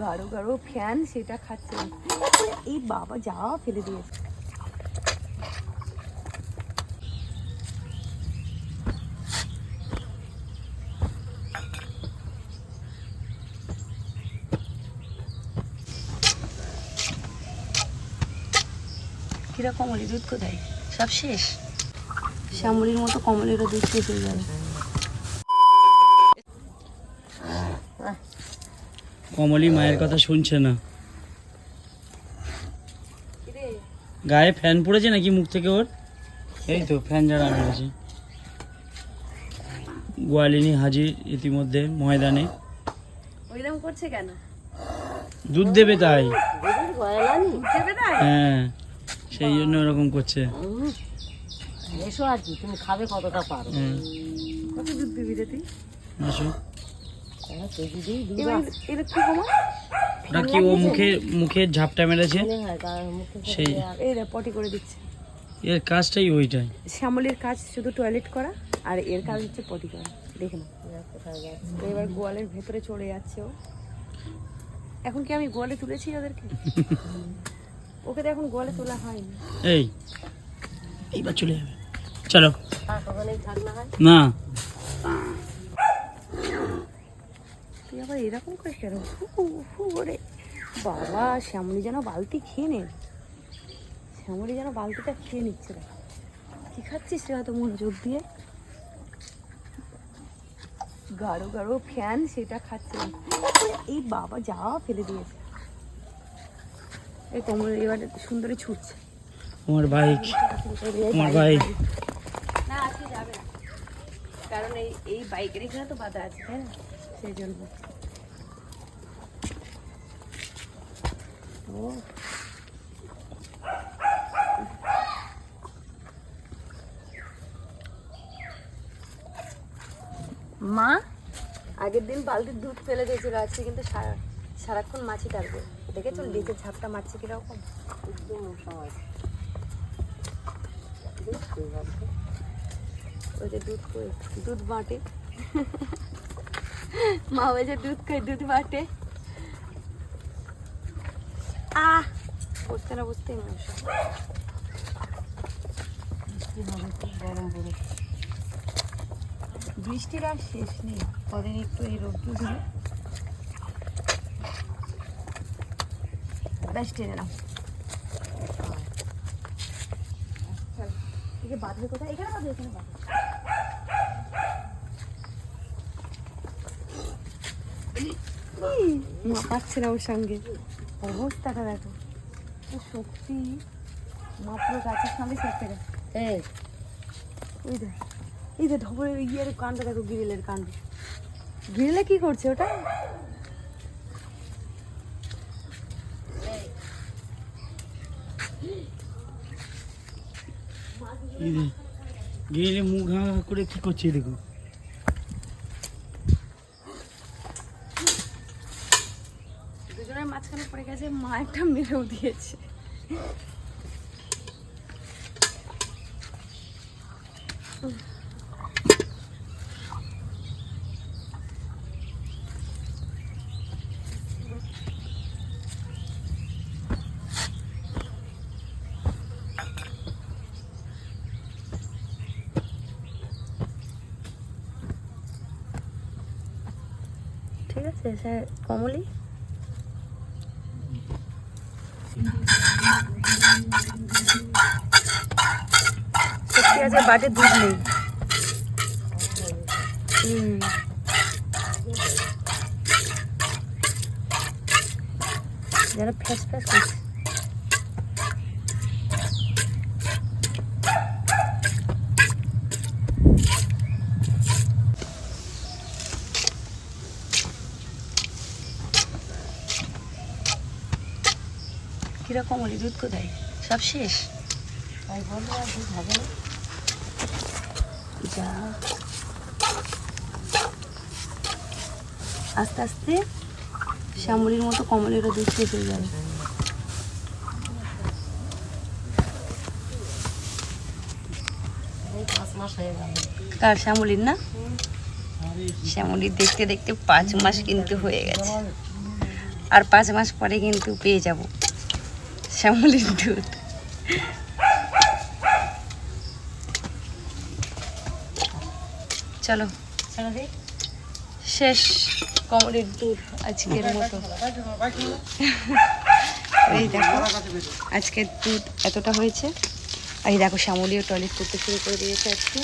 গাঢ় গাঢ় ফ্যান সেটা খাচ্ছে। এই বাবা যা ফেলে দিয়েছে। কিরা কমলি দুধ কোথায়? সব শেষ? শ্যামলির মতো কমলেরও দুধ শেষ হয়ে যাবে কমলি মায়ের কথা শুনছে না। গায়ে ফ্যান পড়েছে নাকি মুখ থেকে ওর? এই তো ফ্যান যারা মেরেছে গোয়ালিনী হাজির ইতিমধ্যে ময়দানে। ওইরকম করছে কেন? দুধ দেবে তাই? হ্যাঁ সেই জন্য ওরকম করছে। এসো আর কি তুমি খাবে কতটা পারো। হ্যাঁ। কত দুধ দিবি রে তুই? আসো। কি ওটা কি ও মুখে মুখে ঝাপটা মেরেছে? মুখে সেই। এই রে পটি করে দিচ্ছে। এর কাজটাই ওইটাই। শ্যামলির কাজ শুধু টয়লেট করা আর এর কাজ হচ্ছে পটি করা। দেখে না তো এবার গোয়ালের ভেতরে চলে যাচ্ছে ও। এখন কি আমি গোয়ালে তুলেছি ওদেরকে? ওকে তো এখন গোয়ালে তোলা হয়নি। এই এইবার চলে যাবে। চলো। না হয় না তুই আবার এরকম করিস কেন? হু হু করে। বাবা শ্যামলি যেন বালতি খেয়ে নে। শ্যামলি যেন বালতিটা খেয়ে নিচ্ছে রে কি খাচ্ছিস রে অত মনোযোগ দিয়ে? গাঢ় গাঢ় ফ্যান সেটা খাচ্ছে। এই বাবা যা ফেলে দিয়েছে। এই কোমর এবার সুন্দরী ছুটছে। তোমার বাইক তোমার বাইক না আজকে যাবে না। কারণ এই এই বাইকের এখানে তো বাধা আছে তাই না? সেই জন্য। ও। মা? আগের দিন বালতির দুধ ফেলে দিয়েছিল আজকে কিন্তু সারা সারাক্ষণ মাছি টানবে দেখেছ লেজের ঝাপটা মারছে কীরকম? একদম সময় ওই যে দুধ দুধ বাটে। মা ওই দুধ কই দুধ বাটে। আহ বসতে না বসতে মশা কি গরম পড়ে বৃষ্টির আর শেষ নেই। কদিন একটু এই রোদ্দু দিলে। বেশ টেনে নাও। চল বাঁধবে কোথায়? এখানে বাঁধবে এখানে বাঁধবে মা পাচ্ছে না ওর সঙ্গে। অবস্থাটা দেখো সত্যি মা পুরো গাছের সঙ্গে সেরতে গেছে এই। ওই দেখ এই যে ঢবরের ইয়ের কাণ্ড দেখো গ্রিলের কাণ্ড। গ্রিলে কি করছে ওটা? গিয়ে মুখ হা করে কি করছে দেখো। দুজনের মাঝখানে পড়ে গেছে মা একটা মেরেও দিয়েছে। ঠিক আছে স্যার কমলি? সত্যি আছে বাটে দুধ নেই। যেন ফ্যাস ফ্যাস করছে। কীরকম হলি দুধ কোথায়? সব শেষ? তাই আর দুধ হবে যা। আস্তে আস্তে শ্যামলির মতো কমলেরও দুধ শেষ হয়ে যাবে। কার শ্যামলির না? শ্যামলির দেখতে দেখতে পাঁচ মাস কিন্তু হয়ে গেছে। আর পাঁচ মাস পরে কিন্তু পেয়ে যাব। শ্যামলির দুধ চলো শেষ কমরের দুধ আজকের মতো এই দেখো আজকের দুধ এতটা হয়েছে আর এই দেখো শ্যামলিও টয়লেট করতে শুরু করে দিয়েছে আজকে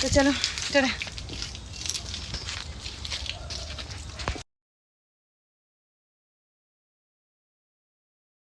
তো চলো টাটা